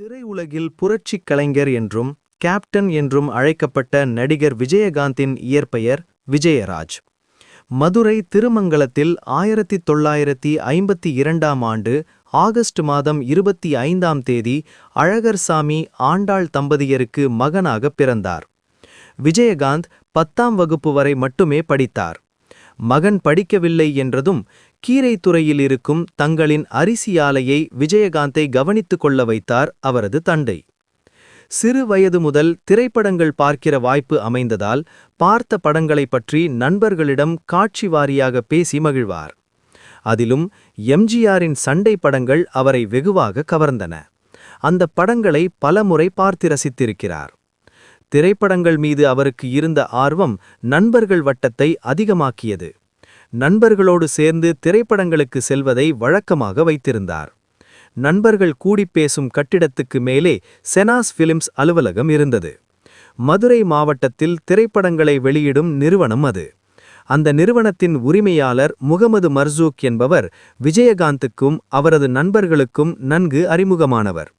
திரையுலகில் புரட்சிக் கலைஞர் என்றும் கேப்டன் என்றும் அழைக்கப்பட்ட நடிகர் விஜயகாந்தின் இயற்பெயர் விஜயராஜ். மதுரை திருமங்கலத்தில் ஆயிரத்தி தொள்ளாயிரத்தி ஐம்பத்தி இரண்டாம் ஆண்டு ஆகஸ்ட் மாதம் இருபத்தி ஐந்தாம் தேதி அழகர்சாமி ஆண்டாள் தம்பதியருக்கு மகனாக பிறந்தார். விஜயகாந்த் பத்தாம் வகுப்பு வரை மட்டுமே படித்தார். மகன் படிக்கவில்லை என்றதும் கீரைத்துறையில் இருக்கும் தங்களின் அரிசி ஆலையை விஜயகாந்தை கவனித்துக் கொள்ள வைத்தார் அவரது தந்தை. சிறு வயது முதல் திரைப்படங்கள் பார்க்கிற வாய்ப்பு அமைந்ததால் பார்த்த படங்களைப் பற்றி நண்பர்களிடம் காட்சி வாரியாக பேசி மகிழ்வார். அதிலும் எம்ஜிஆரின் சண்டை படங்கள் அவரை வெகுவாக கவர்ந்தன. அந்த படங்களை பலமுறை பார்த்து ரசித்திருக்கிறார். திரைப்படங்கள் மீது அவருக்கு இருந்த ஆர்வம் நண்பர்கள் வட்டத்தை அதிகமாக்கியது. நண்பர்களோடு சேர்ந்து திரைப்படங்களுக்கு செல்வதை வழக்கமாக வைத்திருந்தார். நண்பர்கள் கூடிப் பேசும் கட்டிடத்துக்கு மேலே செனாஸ் பிலிம்ஸ் அலுவலகம் இருந்தது. மதுரை மாவட்டத்தில் திரைப்படங்களை வெளியிடும் நிறுவனம் அது. அந்த நிறுவனத்தின் உரிமையாளர் முகமது மர்சூக் என்பவர் விஜயகாந்துக்கும் அவரது நண்பர்களுக்கும் நன்கு அறிமுகமானவர்.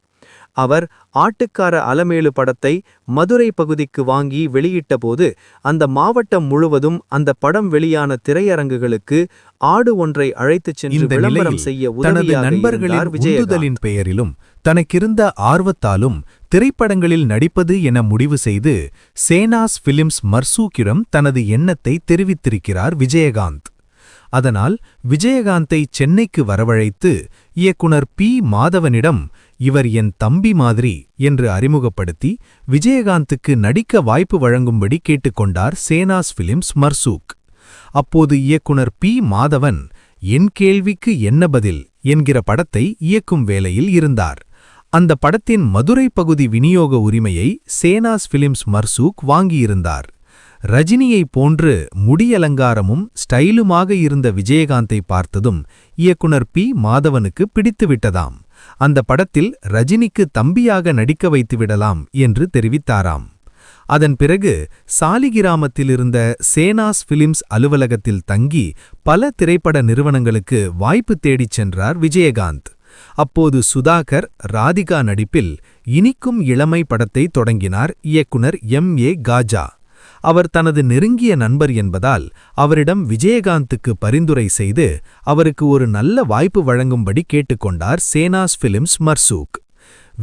அவர் ஆட்டுக்கார அலமேலு படத்தை மதுரை பகுதிக்கு வாங்கி வெளியிட்டபோது அந்த மாவட்டம் முழுவதும் அந்த படம் வெளியான திரையரங்குகளுக்கு ஆடு ஒன்றை அழைத்துச் சென்று விளம்பரம் செய்ய தனது நண்பர்களின் விஜயகாந்த். உந்துதலின் பெயரிலும் தனக்கிருந்த ஆர்வத்தாலும் திரைப்படங்களில் நடிப்பது என முடிவு செய்து சேனாஸ் பிலிம்ஸ் மர்சூக்கிடம் தனது எண்ணத்தை தெரிவித்திருக்கிறார் விஜயகாந்த். அதனால் விஜயகாந்தை சென்னைக்கு வரவழைத்து இயக்குனர் பி. மாதவனிடம் இவர் என் தம்பி மாதிரி என்று அறிமுகப்படுத்தி விஜயகாந்துக்கு நடிக்க வாய்ப்பு வழங்கும்படி கேட்டுக்கொண்டார் சேனாஸ் பிலிம்ஸ் மர்சூக். அப்போது இயக்குனர் பி. மாதவன் என் கேள்விக்கு என்ன பதில்? என்கிற படத்தை இயக்கும் வேலையில் இருந்தார். அந்த படத்தின் மதுரை பகுதி விநியோக உரிமையை சேனாஸ் பிலிம்ஸ் மர்சூக் வாங்கியிருந்தார். ரஜினியைப் போன்று முடியலங்காரமும் ஸ்டைலுமாக இருந்த விஜயகாந்தை பார்த்ததும் இயக்குனர் பி. மாதவனுக்கு பிடித்துவிட்டதாம். அந்த படத்தில் ரஜினிக்கு தம்பியாக நடிக்க வைத்துவிடலாம் என்று தெரிவித்தாராம். அதன் பிறகு சாலிகிராமத்திலிருந்த சேனாஸ் பிலிம்ஸ் அலுவலகத்தில் தங்கி பல திரைப்பட நிறுவனங்களுக்கு வாய்ப்பு தேடிச் சென்றார் விஜயகாந்த். அப்போது சுதாகர் ராதிகா நடிப்பில் இனிக்கும் இளமை படத்தை தொடங்கினார் இயக்குனர் எம் ஏ காஜா. அவர் தனது நெருங்கிய நண்பர் என்பதால் அவரிடம் விஜயகாந்துக்கு பரிந்துரை செய்து அவருக்கு ஒரு நல்ல வாய்ப்பு வழங்கும்படி கேட்டுக்கொண்டார் சேனாஸ் பிலிம்ஸ் மர்சூக்.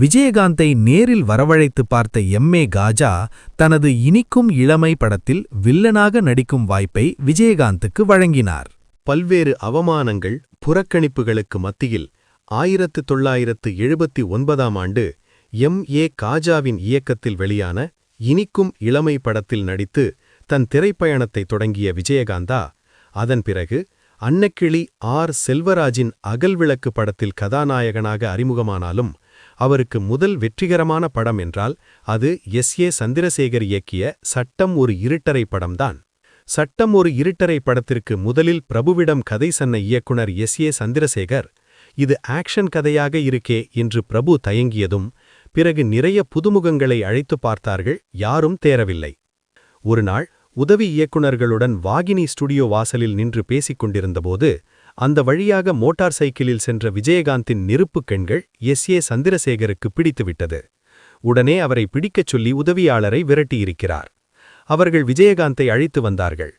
விஜயகாந்தை நேரில் வரவழைத்து பார்த்த எம்ஏ காஜா தனது இனிக்கும் இளமை படத்தில் வில்லனாக நடிக்கும் வாய்ப்பை விஜயகாந்துக்கு வழங்கினார். பல்வேறு அவமானங்கள் புறக்கணிப்புகளுக்கு மத்தியில் ஆயிரத்து தொள்ளாயிரத்து எழுபத்தி ஒன்பதாம் ஆண்டு எம். ஏ. காஜாவின் இயக்கத்தில் வெளியான இனிக்கும் இளமை படத்தில் நடித்து தன் திரைப்பயணத்தை தொடங்கிய விஜயகாந்தா அதன் பிறகு அன்னக்கிளி ஆர். செல்வராஜின் அகல்விளக்கு படத்தில் கதாநாயகனாக அறிமுகமானாலும் அவருக்கு முதல் வெற்றிகரமான படம் என்றால் அது எஸ். ஏ. சந்திரசேகர் இயக்கிய சட்டம் ஒரு இருட்டரை படம்தான். சட்டம் ஒரு இருட்டரை படத்திற்கு முதலில் பிரபுவிடம் கதை சொன்ன இயக்குனர் எஸ். ஏ. சந்திரசேகர் இது ஆக்ஷன் கதையாக இருக்கே என்று பிரபு தயங்கியதும் பிறகு நிறைய புதுமுகங்களை அழைத்து பார்த்தார்கள் யாரும் தேரவில்லை. ஒருநாள் உதவி இயக்குனர்களுடன் வாகினி ஸ்டுடியோ வாசலில் நின்று பேசிக் கொண்டிருந்தபோது அந்த வழியாக மோட்டார் சைக்கிளில் சென்ற விஜயகாந்தின் நெருப்புக் கண்கள் எஸ். ஏ. சந்திரசேகருக்கு பிடித்துவிட்டது. உடனே அவரை பிடிக்கச் சொல்லி உதவியாளரை விரட்டியிருக்கிறார். அவர்கள் விஜயகாந்தை அழைத்து வந்தார்கள்.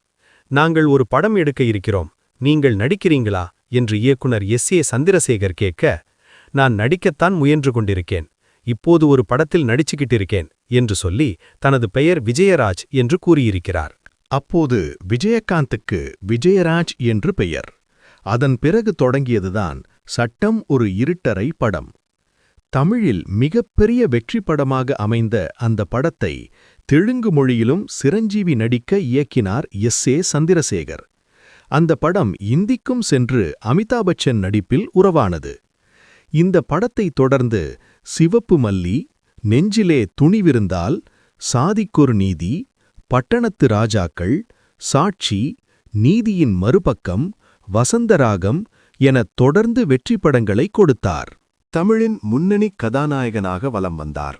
நாங்கள் ஒரு படம் எடுக்க இருக்கிறோம். நீங்கள் நடிக்கிறீங்களா? என்று இயக்குனர் எஸ். ஏ. சந்திரசேகர் கேட்க நான் நடிக்கத்தான் முயன்று கொண்டிருக்கேன். இப்போது ஒரு படத்தில் நடிச்சுக்கிட்டு இருக்கேன் என்று சொல்லி தனது பெயர் விஜயராஜ் என்று கூறியிருக்கிறார். அப்போது விஜயகாந்துக்கு விஜயராஜ் என்று பெயர். அதன் பிறகு தொடங்கியதுதான் சட்டம் ஒரு இருட்டரை படம். தமிழில் மிகப்பெரிய வெற்றி படமாக அமைந்த அந்த படத்தை தெலுங்கு மொழியிலும் சிரஞ்சீவி நடிக்க இயக்கினார் எஸ். ஏ. சந்திரசேகர். அந்த படம் இந்திக்கும் சென்று அமிதாப் பச்சன் நடிப்பில் உறவானது. இந்த படத்தை தொடர்ந்து சிவப்பு மல்லி நெஞ்சிலே துணிவிருந்தால் சாதிக்கொரு நீதி பட்டணத்து ராஜாக்கள் சாட்சி நீதியின் மறுபக்கம் வசந்தராகம் எனத் தொடர்ந்து வெற்றி படங்களை கொடுத்தார். தமிழின் முன்னணி கதாநாயகனாக வலம் வந்தார்.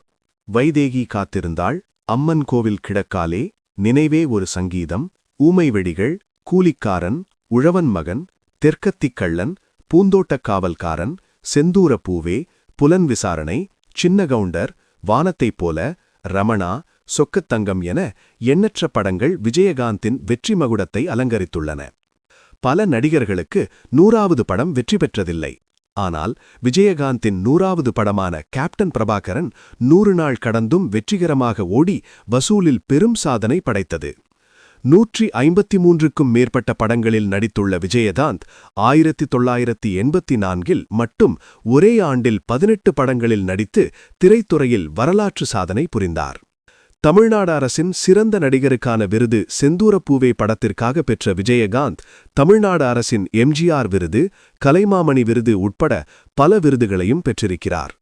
வைதேகி காத்திருந்தாள். அம்மன் கோவில் கிடக்காலே நினைவே ஒரு சங்கீதம் ஊமை வெடிகள் கூலிக்காரன் உழவன் மகன் தெற்கத்திக்கள்ளன் பூந்தோட்டக் காவல்காரன் செந்தூரப்பூவே புலன் விசாரணை சின்ன கவுண்டர் வானத்தைப் போல ரமணா சொக்கத்தங்கம் என எண்ணற்ற படங்கள் விஜயகாந்தின் வெற்றி மகுடத்தை அலங்கரித்துள்ளன. பல நடிகர்களுக்கு நூறாவது படம் வெற்றி பெற்றதில்லை. ஆனால் விஜயகாந்தின் நூறாவது படமான கேப்டன் பிரபாகரன் நூறு நாள் கடந்தும் வெற்றிகரமாக ஓடி வசூலில் பெரும் சாதனை படைத்தது. நூற்றி ஐம்பத்தி மூன்றுக்கும் மேற்பட்ட படங்களில் நடித்துள்ள விஜயகாந்த் ஆயிரத்தி தொள்ளாயிரத்தி எண்பத்தி நான்கில் மட்டும் ஒரே ஆண்டில் பதினெட்டு படங்களில் நடித்து திரைத்துறையில் வரலாற்று சாதனை புரிந்தார். தமிழ்நாடு அரசின் சிறந்த நடிகருக்கான விருது செந்தூரப்பூவே படத்திற்காக பெற்ற விஜயகாந்த் தமிழ்நாடு அரசின் எம்ஜிஆர் விருது கலைமாமணி விருது உட்பட பல விருதுகளையும் பெற்றிருக்கிறார்.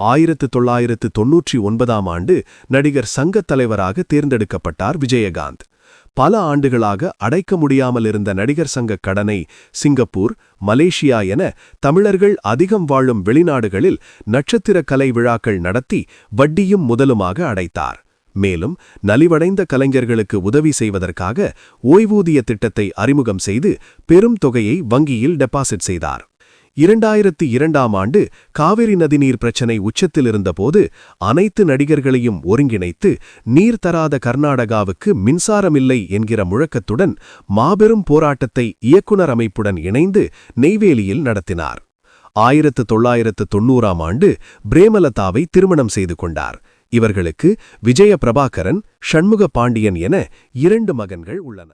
ஆயிரத்து தொள்ளாயிரத்து தொன்னூற்றி ஒன்பதாம் ஆண்டு நடிகர் சங்கத் தலைவராக தேர்ந்தெடுக்கப்பட்டார் விஜயகாந்த். பல ஆண்டுகளாக அடைக்க முடியாமல் இருந்த நடிகர் சங்க கடனை சிங்கப்பூர் மலேசியா என தமிழர்கள் அதிகம் வாழும் வெளிநாடுகளில் நட்சத்திர கலை விழாக்கள் நடத்தி வட்டியும் முதலுமாக அடைத்தார். மேலும் நலிவடைந்த கலைஞர்களுக்கு உதவி செய்வதற்காக ஓய்வூதிய திட்டத்தை அறிமுகம் செய்து பெரும் தொகையை வங்கியில் டெபாசிட் செய்தார். இரண்டாயிரத்தி இரண்டாம் ஆண்டு காவிரி நதிநீர் பிரச்சினை உச்சத்தில் இருந்தபோது அனைத்து நடிகர்களையும் ஒருங்கிணைத்து நீர் தராத கர்நாடகாவுக்கு மின்சாரமில்லை என்கிற முழக்கத்துடன் மாபெரும் போராட்டத்தை இயக்குனர் அமைப்புடன் இணைந்து நெய்வேலியில் நடத்தினார். ஆயிரத்து தொள்ளாயிரத்து தொன்னூறாம் ஆண்டு பிரேமலதாவை திருமணம் செய்து கொண்டார். இவர்களுக்கு விஜய பிரபாகரன் ஷண்முக பாண்டியன் என இரண்டு மகன்கள் உள்ளனர்.